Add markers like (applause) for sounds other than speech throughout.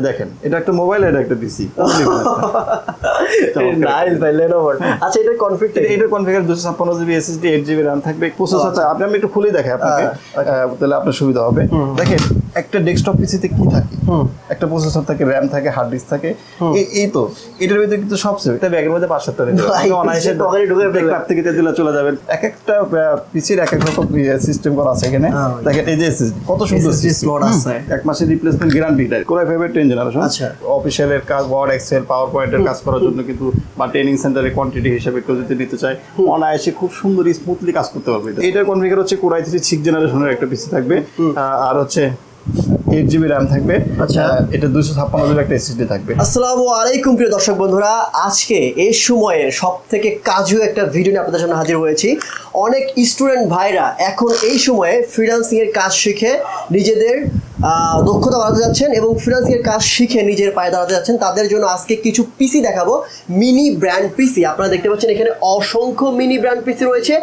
দেখেন এটা একটা মোবাইল এটা একটা পিসি নাইস ভাই লেনোভোর আচ্ছা এটা কনফিগ এটার কনফিগার দুশো ছাপ্পান্ন GB SSD eight GB RAM থাকবে। প্রসেসরটা আপনি আমি একটু খুলে দেখাই আপনাকে। তাহলে আপনার সুবিধা হবে। দেখেন একটা ডেস্কটপ পিসিতে কি থাকে? একটা প্রসেসর থাকে র্যাম থাকে হার্ড ডিস্ক থাকে। এই- তো। এটার ভিতরে কিন্তু সব সেভ এটা ব্যাগের মধ্যে পাঁচশো টাকা ভাই, অনায়াসে (laughs) পিসির পকেটে ঢুকে ফেলবে। থেকে দিলে চলে যাবেন। এক একটা পিসির এক এক রকম সিস্টেম করা আছে এখানে। হ্যাঁ। দেখেন এই যে কত সুন্দর slot আছে। এক মাসের রিপ্লেসমেন্ট গ্যারান্টি দেয় কোরাই ফাইভের টেন জেনারেশন আচ্ছা। অফিসিয়ালের কাজ ওয়ার্ড এক্সেল পাওয়ার পয়েন্টের কাজ করার জন্য কিন্তু বা ট্রেনিং সেন্টারে কোয়ান্টিটি হিসেবে কেউ যদি নিতে চায় অনায়াসে খুব সুন্দর স্মুথলি কাজ করতে পারবে। এটা। এটার কনফিগার হচ্ছে কোরাই থ্রি সিক্স জেনারেশনের একটা পিসি থাকবে। আর হচ্ছে এইট জিবি র্যাম থাকবে। আচ্ছা। এটা দুশো ছাপ্পান্ন জিবি একটা এসএসডি থাকবে। আসসালামু আলাইকুম প্রিয় দর্শক বন্ধুরা আজকে এই সময়ে সব থেকে কাজু একটা ভিডিও নিয়ে আপনাদের সামনে হাজির হয়েছি। অনেক স্টুডেন্ট ভাইরা এখন এই সময়ে ফ্রিল্যান্সিং এর কাজ শিখে নিজেদের দক্ষতা বাড়াতে যাচ্ছেন এবং ফ্রিল্যান্সিং এর কাজ শিখে নিজের পায়ে দাঁড়াতে যাচ্ছেন। তাদের জন্য আজকে কিছু পিসি দেখাবো। মিনি ব্র্যান্ড পিসি আপনারা দেখতে পাচ্ছেন এখানে অসংখ্য মিনি ব্র্যান্ড পিসি রয়েছে।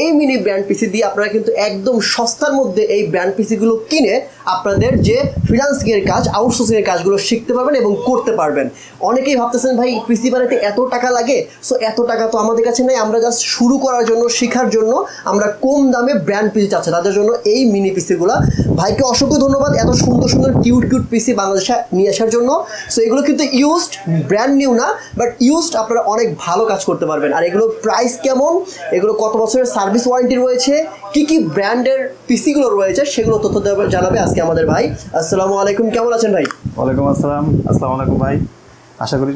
এই মিনি ব্র্যান্ড পিসি দিয়ে আপনারা কিন্তু একদম সস্তার মধ্যে এই ব্র্যান্ড পিসিগুলো কিনে আপনাদের যে ফ্রিল্যান্সিং এর কাজ আউটসোর্সিং এর কাজগুলো শিখতে পারবেন এবং করতে পারবেন। অনেকেই ভাবতেছেন, ভাই পিসি বানাতে এত টাকা লাগে? সো এত টাকা তো আমাদের কাছে নেই। আমরা জাস্ট শুরু করার জন্য, শেখার জন্য আমরা কম দামে ব্র্যান্ড পিসি চাচ্ছি। তাদের জন্য এই মিনি পিসিগুলো ভাইকে অসংখ্য ধন্যবাদ। এত সুন্দর সুন্দর কিউট কিউট পিসি বাংলাদেশে নিয়ে আসার জন্য। সো এগুলো কিন্তু ইউজড ব্র্যান্ড নিউ না বাট ইউজড আপনারা অনেক ভালো কাজ করতে পারবেন। আর এগুলোর প্রাইস কেমন? এগুলো কত বছরের সার্ভিস ওয়ারেন্টি রয়েছে? কি কি ব্র্যান্ডের পিসিগুলো রয়েছে? সেগুলো তথ্য জানাবে আজকে আমাদের ভাই। আসসালামু আলাইকুম কেমন আছেন ভাই? ওয়ালাইকুম আসসালাম আসসালামু আলাইকুম ভাই। আশা করি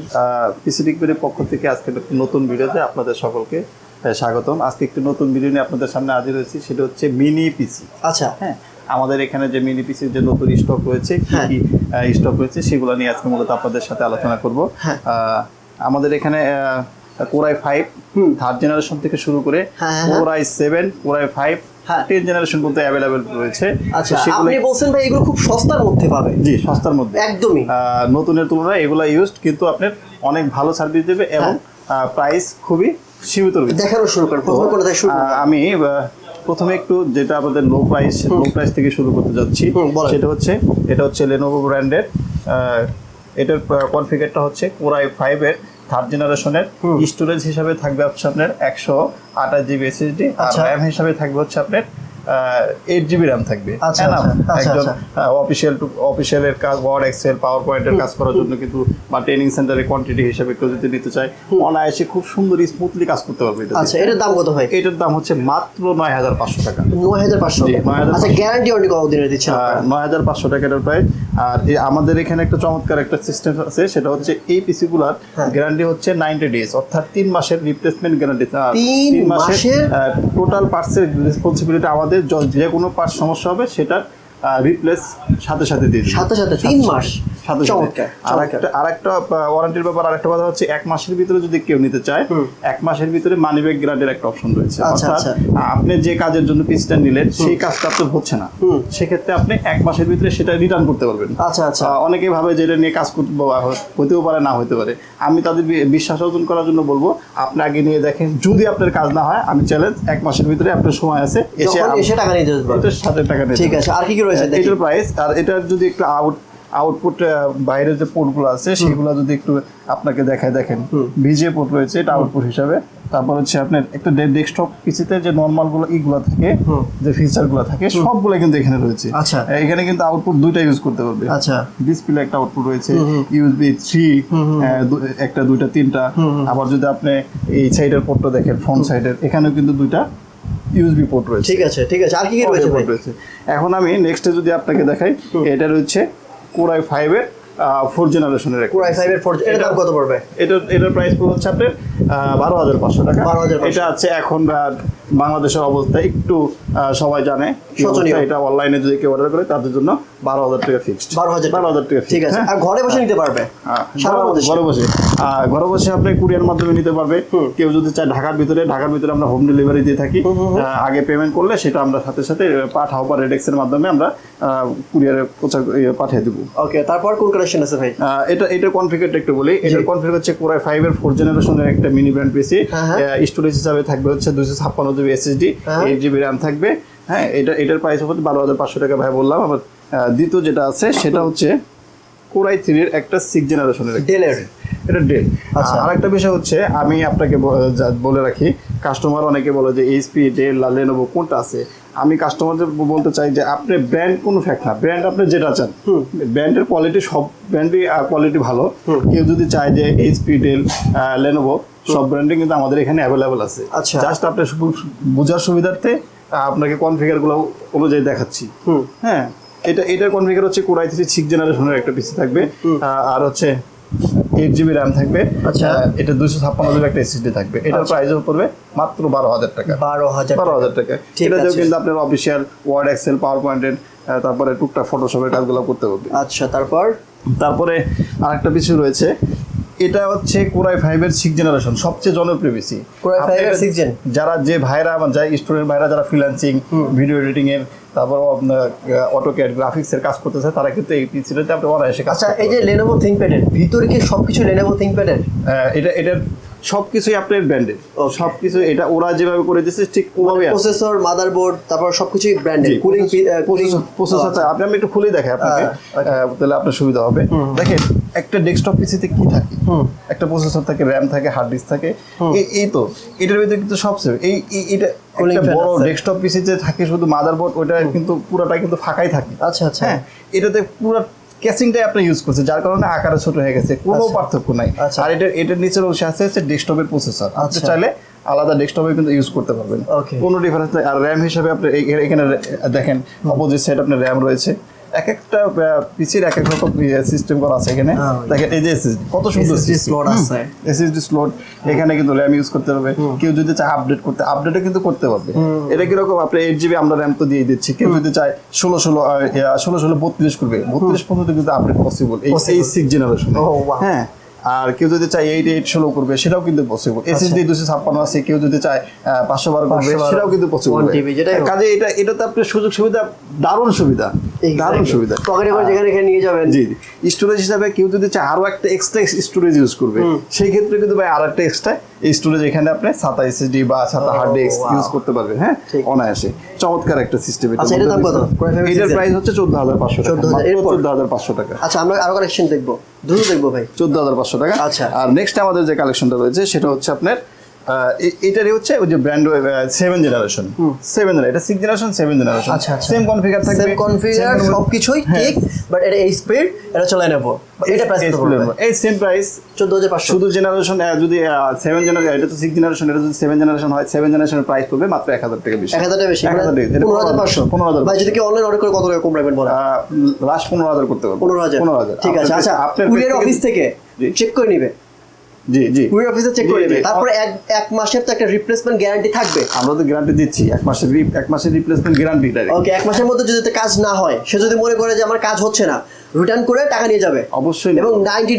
পিসি ডিকবের পক্ষ থেকে আজকে একটা নতুন ভিডিওতে আপনাদের সকলকে স্বাগতম। আজকে একটি নতুন ভিডিও নিয়ে আপনাদের সামনে হাজির হয়েছি সেটা হচ্ছে মিনি পিসি আচ্ছা। হ্যাঁ আমাদের এখানে যে মিনি পিসির যে নতুন স্টক রয়েছে কি হ্যাঁ। কি স্টক রয়েছে সেগুলো নিয়ে আজকে মূলত আপনাদের সাথে আলোচনা করব হ্যাঁ। আমাদের এখানে কোরাই ফাইভ থার্ড জেনারেশন থেকে শুরু করে হ্যাঁ, হ্যাঁ, হ্যাঁ। Core i seven core i five হ্যাঁ। টেন জেনারেশন পর্যন্ত অ্যাভেলেবেল রয়েছে আচ্ছা আপনি বলছেন ভাই এগুলো খুব সস্তার মধ্যে পাবে জি সস্তার মধ্যে একদমই নতুনের তুলনায় এগুলো ইউজড কিন্তু আপনার অনেক ভালো সার্ভিস দেবে এবং প্রাইস খুবই সীমিত দেখানো শুরু করেন? আমি প্রথমে একটু যেটা আমাদের লো প্রাইস লো প্রাইস থেকে শুরু করতে যাচ্ছি সেটা হচ্ছে এটা হচ্ছে লেনোভো ব্র্যান্ডের এটার কনফিগারটা হচ্ছে কোরাই ফাইভের থার্ড জেনারেশনের স্টোরেজ হিসাবে থাকবে হচ্ছে আপনার একশো আঠাশ জিবি এসএসডি আর আচ্ছা। র্যাম হিসাবে থাকবে হচ্ছে আপনার এইট জিবি র্যাম থাকবে। হ্যাঁ একজন। অফিসিয়াল টু অফিসিয়ালের কাজ ওয়ার্ড এক্সেল পাওয়ার পয়েন্টের কাজ করার জন্য কিন্তু বা ট্রেনিং সেন্টারে কোয়ান্টিটি হিসাবে কেউ যদি নিতে চায় অনায়াসে খুব সুন্দর স্মুথলি কাজ করতে পারবে এটা আচ্ছা এটার দাম কত ভাই? এটার দাম হচ্ছে মাত্র নয় হাজার পাঁচশো টাকা। নয় হাজার পাঁচশো আচ্ছা গ্যারান্টি দিচ্ছেন আপনারা? নয় হাজার পাঁচশো প্রাইস আর আমাদের এখানে একটা চমৎকার একটা সিস্টেম আছে সেটা হচ্ছে এই পিসিগুলার হ্যাঁ। গ্যারান্টি হচ্ছে নাইনটি ডেজ অর্থাৎ তিন মাসের রিপ্লেসমেন্ট গ্যারান্টি তিন মাসের? টোটাল পার্টসের রেসপন্সিবিলিটি আমাদের য- যে কোনো পার্ট সমস্যা হবে সেটার রিপ্লেস সাথে সাথে দিয়ে সাথে সাথে তিন মাস। সাথে সাথে। আর একটা আর একটা ওয়ারেন্টির ব্যাপার আরেকটা কথা হচ্ছে এক মাসের ভিতরে যদি কেউ নিতে চায় এক মাসের ভিতরে মানি ব্যাগ গ্রান্টের একটা অপশন রয়েছে। আচ্ছা, অর্থাৎ আচ্ছা। আপনি যে কাজের জন্য পিসটা নিলেন সেই কাজটা আপনার হচ্ছে না। সেক্ষেত্রে আপনি এক মাসের ভিতরে সেটা রিটার্ন করতে পারবেন। আচ্ছা আচ্ছা। আহ, অনেকেই ভাবে যে এটা নিয়ে কাজ করতে হতেও পারে না হতে পারে। আমি তাদের বিশ্বাস অর্জন করার জন্য বলব আপনি আগে নিয়ে দেখেন যদি আপনার কাজ না হয় আমি চ্যালেঞ্জ এক মাসের ভিতরে আপনার সময় আছে এসে টাকা নিতে সাথে টাকা ঠিক আছে আর কি কি রয়েছে? এটার প্রাইস আর এটার যদি একটু আউট আউটপুট বাইরের যে পোর্টগুলো আছে সেগুলো যদি একটু আপনাকে দেখায় দেখেন। ভিজে পোর্ট রয়েছে এটা আউটপুট হিসাবে। তারপর হচ্ছে আপনার একটা ডেস্কটপ পিসিতে যে নর্মালগুলো ইগুলো থাকে যে থাকে সবগুলো কিন্তু এখানে রয়েছে। আচ্ছা। এখানে কিন্তু আউটপুট দুইটা ইউজ করতে পারবে। আচ্ছা। ডিসপ্লে একটা আউটপুট রয়েছে ইউএসবি থ্রি একটা দুইটা তিনটা। আবার যদি আপনি এই সাইডের পোর্টটা দেখেন ফ্রন্ট সাইডের এখানেও কিন্তু দুইটা ইউএসবি পোর্ট রয়েছে। ঠিক আছে ঠিক আছে। আর কি কি রয়েছে। এখন আমি নেক্সটে যদি আপনাকে দেখাই এটা রয়েছে কোরাই ফাইভের ফোর জেনারেশনের কোরাই ফাইভের ফোর এটার দাম কত পড়বে? এটার এটার প্রাইস পড়ে হচ্ছে আপনার বারো হাজার পাঁচশো টাকা। 12,500 এটা আছে এখন বাংলাদেশের অবস্থা একটু সবাই জানে। এটা অনলাইনে যদি কেউ অর্ডার করে তাদের জন্য বারো হাজার টাকা ফিক্সড 12,000 বারো হাজার টাকা ঠিক আছে। হ্যাঁ? আর ঘরে বসে নিতে পারবে? হ্যাঁ, ঘরে- বসে ঘরে বসে। আপনি কুরিয়ার মাধ্যমে নিতে পারবে। কেউ যদি চায় ঢাকার ভিতরে ঢাকার ভিতরে আমরা হোম ডেলিভারি দিয়ে থাকি। আগে পেমেন্ট করলে সেটা আমরা সাথে সাথে পাঠাও বা রেডেক্সের মাধ্যমে আমরা কুরিয়ারে পাঠিয়ে দেবো। ওকে তারপর কোন কালেকশন আছে ভাই? এটা এটা কনফিগারটা একটু বলি। এটার কনফিগার হচ্ছে কোরাই ফাইভ এর ফোর জেনারেশনের একটা মিনি ব্র্যান্ড পিসি। স্টোরেজ হিসাবে থাকবে হচ্ছে দুশো ছাপ্পান্ন জিবি এসএসডি হ্যাঁ। এইট জিবি র্যাম থাকবে। হ্যাঁ এটা এটার প্রাইস হবে বারো হাজার পাঁচশো টাকা ভাই বললাম। আবার দ্বিতীয় যেটা আছে সেটা হচ্ছে কোরাই থ্রির একটা সিক্স জেনারেশনের ডেলের এটা ডেল আচ্ছা। আর একটা বিষয় হচ্ছে আমি আপনাকে বলে রাখি কাস্টমার অনেকে বলে যে এইচপি ডেল লেনোভো কোনটা আছে? আমি কাস্টমারদের বলতে চাই যে আপনি ব্র্যান্ড কোনো ফ্যাক্ট না ব্র্যান্ড আপনি যেটা চান ব্র্যান্ডের কোয়ালিটি সব ব্র্যান্ডই কোয়ালিটি ভালো। কেউ যদি চায় যে এইচপি ডেল লেনোভো সব ব্র্যান্ডই কিন্তু আমাদের এখানে অ্যাভেলেবল আছে। আচ্ছা। জাস্ট আপনার বোঝার সুবিধার্থে আপনাকে কনফিগারগুলো অনুযায়ী দেখাচ্ছি। হ্যাঁ। এটা এটার কনফিগার হচ্ছে কোরাই থ্রি সিক্স জেনারেশনের একটা পিসি থাকবে। আর হচ্ছে এইট জিবি র্যাম থাকবে। আচ্ছা। এটা দুশো ছাপ্পান্ন জিবি একটা এসএসডি থাকবে। এটার প্রাইসও পড়বে মাত্র বারো হাজার টাকা। বারো হাজার বারো হাজার টাকা। এটাতেও কিন্তু আপনার অফিসিয়াল ওয়ার্ড এক্সেল পাওয়ার পয়েন্টের তারপরে টুকটাক ফটোশপের কাজগুলো করতে হবে। আচ্ছা তারপর? তারপরে আরেকটা বিষয় রয়েছে। এটা হচ্ছে কোরাই ফাইভের সিক্স জেনারেশন সবচেয়ে জনপ্রিয় পিসি Core i5 এর sixth gen? যারা যে ভাইরা যায় স্টুডেন্ট ভাইরা যারা ফ্রিল্যান্সিং ভিডিও এডিটিং এর তারপর অটোক্যাড গ্রাফিক্সের কাজ করতেছে তারা কিন্তু এই পিসিটাতে আপনি অনায়াসে কাজ আচ্ছা এই যে লেনোভো থিংকপ্যাডের ভিতরে কি সবকিছু লেনোভো থিংকপ্যাডের হ্যাঁ, এটা এটার সবকিছুই আপনার ব্র্যান্ডেড সবকিছু এটা ওরা যেভাবে করে দিচ্ছে ঠিক ওভাবে প্রসেসর মাদারবোর্ড তারপর সবকিছুই ব্র্যান্ডেড কুলিং কুলিং প্রসেসরটা আপনি আমি একটু খুলে দেখাই আপনাকে। তাহলে আপনার সুবিধা হবে। দেখেন একটা ডেস্কটপ পিসিতে কি থাকে? একটা প্রসেসর থাকে র্যাম থাকে হার্ড ডিস্ক থাকে। এই- তো এটার ভিতরে কিন্তু সব সেভ এই এটা একটা বড়। ডেস্কটপ পিসিতে থাকে শুধু মাদারবোর্ড ওটা কিন্তু পুরোটা কিন্তু ফাঁকাই থাকে। আচ্ছা আচ্ছা। হ্যাঁ এটাতে পুরো ক্যাসিংটাই আপনি ইউজ করছে যার কারণে আকারে ছোট হয়ে গেছে কোনো আচ্ছা। পার্থক্য নাই আচ্ছা। আর এটা এটার নিচের অংশে আছে হচ্ছে ডেস্কটপের প্রসেসর আপনি আচ্ছা। চাইলে আলাদা ডেস্কটপে কিন্তু ইউজ করতে পারবেন কোনো ডিফারেন্স নেই আর র্যাম হিসাবে আপনি এখানে দেখেন অপোজিট সাইড আপনার র্যাম রয়েছে এক একটা পিসির এক এক রকম সিস্টেম করা আছে এখানে। হ্যাঁ। দেখেন এই যে এসএসডি কত সুন্দর slot আছে। এসএসডি স্লট এখানে কিন্তু র্যাম ইউজ করতে পারবে কেউ যদি চায় আপডেট করতে আপডেটও কিন্তু করতে পারবে। এটা কীরকম? আপনি এইট জিবি আমরা র্যাম তো দিয়ে দিচ্ছি। কেউ যদি চায় ষোলো ষোলো ষোলো ষোলো বত্রিশ করবে। বত্রিশ পর্যন্ত কিন্তু আপডেট পসিবল এই সিক্স জেনারেশন Oh, হ্যাঁ আর কেউ যদি চায় এইট এইট ষোলো করবে সেটাও কিন্তু পসিবল এসএসডি দুশো ছাপ্পান্ন আছে কেউ যদি চায় পাঁচশো বারো করবে সেটাও কিন্তু পসিবল 1 TB, যেটাই হোক। কাজে এটা এটাতে আপনার সুযোগ সুবিধা দারুণ সুবিধা। দারুণ সুবিধা। পকেটে করে যেখানে এখানে নিয়ে যাবেন। জি স্টোরেজ হিসাবে কেউ যদি চায় আরও একটা এক্সট্রা স্টোরেজ ইউজ করবে সেই ক্ষেত্রে কিন্তু ভাই আর একটা এক্সট্রা এই স্টোরেজ এখানে আপনি সাতা এসএসডি বা সাতা হার্ড ডিস্ক ইউজ করতে পারবেন হ্যাঁ? অনায়াসে। চমৎকার একটা সিস্টেম এটা আচ্ছা, এটার দাম কত? এটার প্রাইস হচ্ছে চোদ্দ হাজার পাঁচশো টাকা। 14,000 এরপর? চোদ্দ হাজার পাঁচশো টাকা। আচ্ছা আমরা আরও কালেকশন দেখব। দ্রুত দেখব ভাই। চোদ্দ হাজার পাঁচশো টাকা। আচ্ছা। আর নেক্সট আমাদের যে কালেকশনটা রয়েছে সেটা হচ্ছে আপনার এটারই হচ্ছে ওই যে ব্র্যান্ড সেভেন জেনারেশন সেভেন এটা সিক্স জেনারেশন সেভেন জেনারেশন আচ্ছা, আচ্ছা। সেম কনফিগার থাকবে। সেম কনফিগার সবকিছুই হ্যাঁ। ঠিক বাট এটা এই স্পিড এটা চলে নেব এটা প্রাইস এই সেম প্রাইস চোদ্দ হাজার পাঁচশো। শুধু জেনারেশন যদি সেভেন জেনারেশন এটা তো সিক্স জেনারেশন এটা যদি সেভেন জেনারেশন হয় সেভেন জেনারেশনের প্রাইস পড়বে মাত্র এক হাজার টাকা বেশি। এক হাজার টাকা বেশি মানে পনেরো হাজার ভাই যদি কি অনলাইন অর্ডার করে কত টাকা কম রাখবেন বলেন? লাস্ট পনেরো হাজার করতে পারব পনেরো হাজার। পনেরো হাজার। ঠিক আছে আচ্ছা আপনার কুরিয়ার অফিস থেকে চেক করে নিবে। জি জি। কুরিয়ার অফিসে চেক করে নেবে তারপরে এক এক মাসের তো একটা রিপ্লেসমেন্ট গ্যারান্টি থাকবে। আমরা তো গ্যারান্টি দিচ্ছি এক মাসের এক মাসের রিপ্লেসমেন্ট গ্যারান্টি ওকে এক মাসের মধ্যে যদি কাজ না হয় সে যদি মনে করে যে আমার কাজ হচ্ছে না রিটার্ন করে টাকা নিয়ে যাবে। অবশ্যই এবং। নাইনটি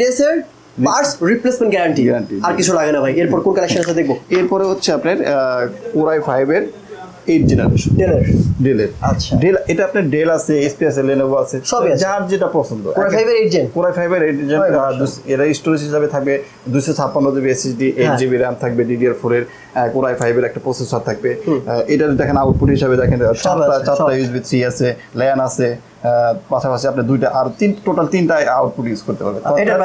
পার্টস রিপ্লেসমেন্ট গ্যারান্টি আর কিছু লাগে না ভাই এরপর কোন কালেকশন আছে দেখব। এরপরে হচ্ছে আপনার ফাইভের এইট জেনারেশন ডেলের আচ্ছা। ডেল এটা আপনার ডেল আছে এসপি আছে লেনোভো আছে আছে। যার যেটা পছন্দ। কোরা ফাইভের এইট জেন কোরাই ফাইভের এইট জেন এরা স্টোরেজ হিসাবে থাকবে দুশো ছাপ্পান্ন GB SSD eight. GB RAM থাকবে ডিডিআর ফোর এর কোরাই ফাইভের একটা প্রসেসর থাকবে। এটার দেখেন আউটপুট হিসাবে দেখেন চারটা চারটা সব। ইউএসবি থ্রি আছে ল্যান আছে পাশাপাশি আপনি দুইটা আর তিন টোটাল তিনটা আউটপুট ইউজ করতে পারবে।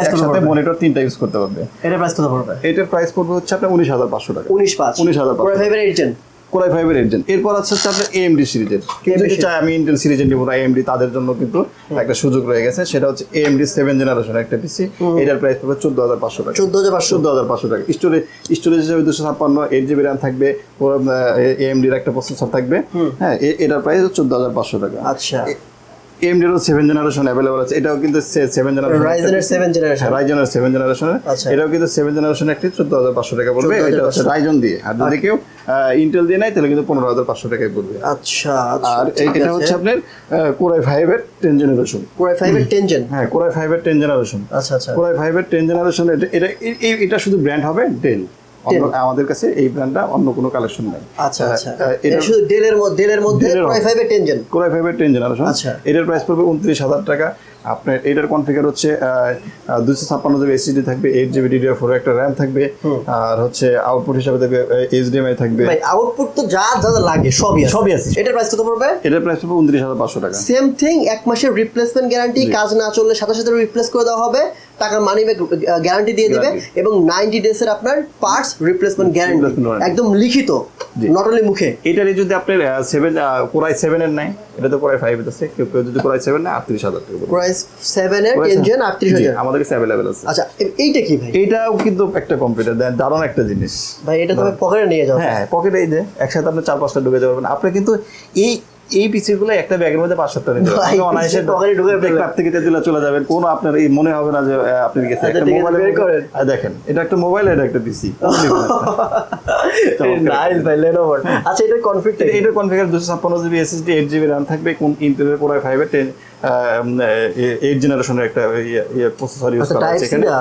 একসাথে মনিটর তিনটা ইউজ করতে পারবে। এটার প্রাইস কত পড়বে? এটার প্রাইস পড়বে হচ্ছে আপনার উনিশ হাজার পাঁচশো টাকা। উনিশ পাঁচ। 19,500 কোরা ফাইভের এইট জেন কোরাই এরপর আছে হচ্ছে আপনার এএমডি সিরিজের। কেউ যদি চায় আমি ইন্টেল সিরিজের নিব না এএমডি তাদের জন্য কিন্তু একটা সুযোগ রয়ে গেছে। সেটা হচ্ছে এএমডি সেভেন জেনারেশন একটা পিসি এটার প্রাইস পড়বে চোদ্দ হাজার পাঁচশো টাকা। চোদ্দ হাজার পাঁচশো। চোদ্দ হাজার পাঁচশো টাকা। স্টোরেজ স্টোরেজ হিসেবে দুশো ছাপ্পান্ন এইট জিবি র্যাম থাকবে এএমডির একটা প্রসেসর থাকবে। হ্যাঁ এটার প্রাইস চোদ্দ হাজার পাঁচশো টাকা। আচ্ছা। এএমডিরও সেভেন জেনারেশন অ্যাভেলেবল আছে। এটাও কিন্তু সেভেন জেনারেশন রাইজেনের সেভেন জেনারেশন রাইজনের সেভেন জেনারেশনের আচ্ছা। এটাও কিন্তু সেভেন জেনারেশন একটি চোদ্দ হাজার পাঁচশো টাকা পড়বে। 14,500 এটা হচ্ছে রাইজন দিয়ে। আর যদি কেউ ইন্টেল দিয়ে নেয় তাহলে কিন্তু পনেরো হাজার পাঁচশো টাকায় পড়বে। আচ্ছা আচ্ছা আর এই- এটা হচ্ছে আপনার কোরাই ফাইভের টেন জেনারেশন কোরা ফাইভের টেন জেন হ্যাঁ কোরাই ফাইভের টেন জেনারেশন আচ্ছা আচ্ছা। কোরাই ফাইভের টেন জেনারেশন এটা এটা শুধু ব্র্যান্ড হবে ডেল আমাদের কাছে এই ব্র্যান্ডটা অন্য কোনো কালেকশন নেই। আচ্ছা আচ্ছা। এটা শুধু ডেলের মধ্যে ডেলের মধ্যে ফাইভের ফাইভের টেন আচ্ছা। এটার প্রাইস পড়বে উনত্রিশ হাজার টাকা। আপনার এটার কনফিগার হচ্ছে দুশো ছাপ্পান্ন জিবি এসএসডি থাকবে এইট জিবি ডিডিআর ফোর একটা র্যাম থাকবে আর হচ্ছে আউটপুট হিসাবে থাকবে এইচডিএমআই থাকবে। আউটপুট তো যা যা লাগে সবই সবই আছে। এটার প্রাইস কত পড়বে? এটার প্রাইস হবে উনত্রিশ হাজার পাঁচশো টাকা। সেম থিং এক মাসের রিপ্লেসমেন্ট গ্যারান্টি কাজ না চললে সাথে সাথে রিপ্লেস করে দেওয়া হবে। টাকার মানি ব্যাক গ্যারান্টি দিয়ে দিবে। এবং নাইনটি ডেজের আপনার পার্টস রিপ্লেসমেন্ট গ্যারান্টি একদম লিখিত। নট অনলি মুখে। এটারই যদি আপনার সেভেন কোরাই সেভেনের নেয় এটা তো কোরাই ফাইভ আছে। কেউ কেউ যদি কোরাই সেভেন নেয় আটত্রিশ হাজার টাকা। প্রাইস সেভেন এর Core i7 ইঞ্জিন আটত্রিশ হাজার। আমাদের কাছে অ্যাভেলেবেল আছে। আচ্ছা এইটা কি ভাই? এইটাও কিন্তু একটা কম্পিউটার দারুণ একটা জিনিস। ভাই এটা তুমি পকেটে নিয়ে যাও হ্যাঁ পকেটে এই যে একসাথে আপনি চার পাঁচটা ঢুকে যাবেন। আপনি কিন্তু এই এই পিসি গুলো একটা ব্যাগের মধ্যে পাঁচ সপ্তাহ নিতে অনায়াসে পকেটে ঢুকে ক্লাব থেকে তেতুলা চলে যাবেন। কোনো আপনার এই মনে হবে না যে আপনি গেছে আচ্ছা, একটা মোবাইল বের করেন। দেখেন এটা একটা মোবাইল এটা একটা পিসি নাইস (laughs) ভাই লেনোভো আচ্ছা এটা কনফিগার এটা কনফিগার দুশো ছাপ্পান্ন GB SSD eight GB RAM থাকবে। কোন ইন্টেলের কোরাই ফাইভের টেন এইট জেনারেশনের একটা প্রসেসর ইউজ আচ্ছা, করা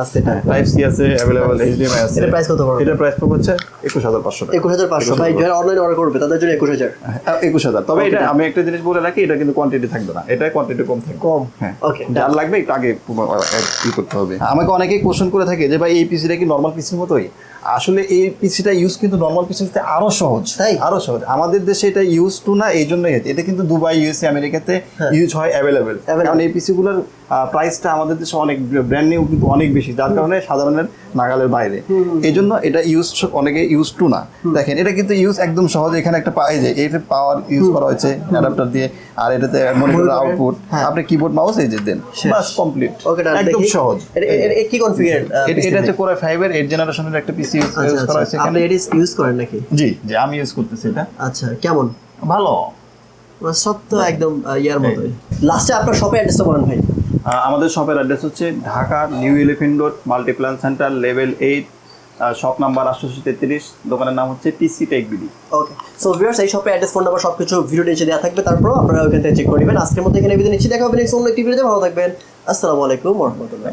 আছে এখানে। টাইপ সি আছে অ্যাভেলেবল এইচডিএমআই আছে। এটার price কত পড়বে? এটার প্রাইস পড়বে হচ্ছে একুশ হাজার পাঁচশো টাকা। একুশ হাজার পাঁচশো। ভাই যারা অনলাইন অর্ডার করবে তাদের জন্য একুশ হাজার। একুশ হাজার। তবে এটা আমি একটা জিনিস বলে রাখি এটা কিন্তু কোয়ান্টিটি থাকবে না। এটা কোয়ান্টিটি কম থাকবে। কম। হ্যাঁ। ওকে যার লাগবে একটু আগে ই করতে হবে। আমাকে অনেকেই কোশ্চেন করে থাকে যে ভাই এই পিসিটা কি নর্মাল পিসির মতোই? আসলে এই পিসিটা ইউজ কিন্তু নর্মাল পিসির থেকে আরও সহজ তাই? আরও সহজ আমাদের দেশে এটা ইউজ টু না এই জন্যই। এটা কিন্তু দুবাই ইউএসএ আমেরিকাতে হ্যাঁ। ইউজ হয় অ্যাভেলেবেল Available। কারণ এই পিসিগুলোর প্রাইসটা আমাদের দেশে অনেক ব্র্যান্ড নিউ কিন্তু অনেক বেশি যার কারণে সাধারণের নাগালের বাইরে। এই জন্য এটা ইউজ অনেকে ইউজ টু না। দেখেন এটা কিন্তু ইউজ একদম সহজ এখানে একটা পা- এই যে এটা পাওয়ার ইউজ করা হয়েছে অ্যাডাপ্টার দিয়ে আর এটাতে মনিটর আউটপুট হ্যাঁ। আপনি কিবোর্ড মাউস এই যে দেন বাস কমপ্লিট ওকে একদম সহজ। এটা কি কনফিগার এটা হচ্ছে কোরাই ফাইভ এর এইট জেনারেশনের একটা পিসি ইউজ আচ্ছা করা আচ্ছা। হয়েছে আপনি এখানে এটা ইউজ করেন নাকি? জি জি আমি ইউজ করতেছি এটা। আচ্ছা কেমন? ভালো। সত্য একদম ইয়ার মতোই। লাস্টে আপনার শপে অ্যাড্রেসটা বলেন ভাই। আমাদের শপের অ্যাড্রেস হচ্ছে Dhaka new elephant road Multiplan centre level eight shop number আটশো তেত্রিশ, দোকানের নাম হচ্ছে TC tech BD. Okay so viewers এই শপে অ্যাড্রেস ফোন নাম্বার সবকিছু ভিডিও নিচে দেওয়া থাকবে। তারপর আপনারা ওইখান থেকে চেক করে নেবেন। আজকের মধ্যে এখানে বিদায় নিচ্ছি। দেখা হবে নেক্সট অন্য একটি ভিডিওতে ভালো থাকবেন। আসসালামু আলাইকুম রহমতুল্লাহ।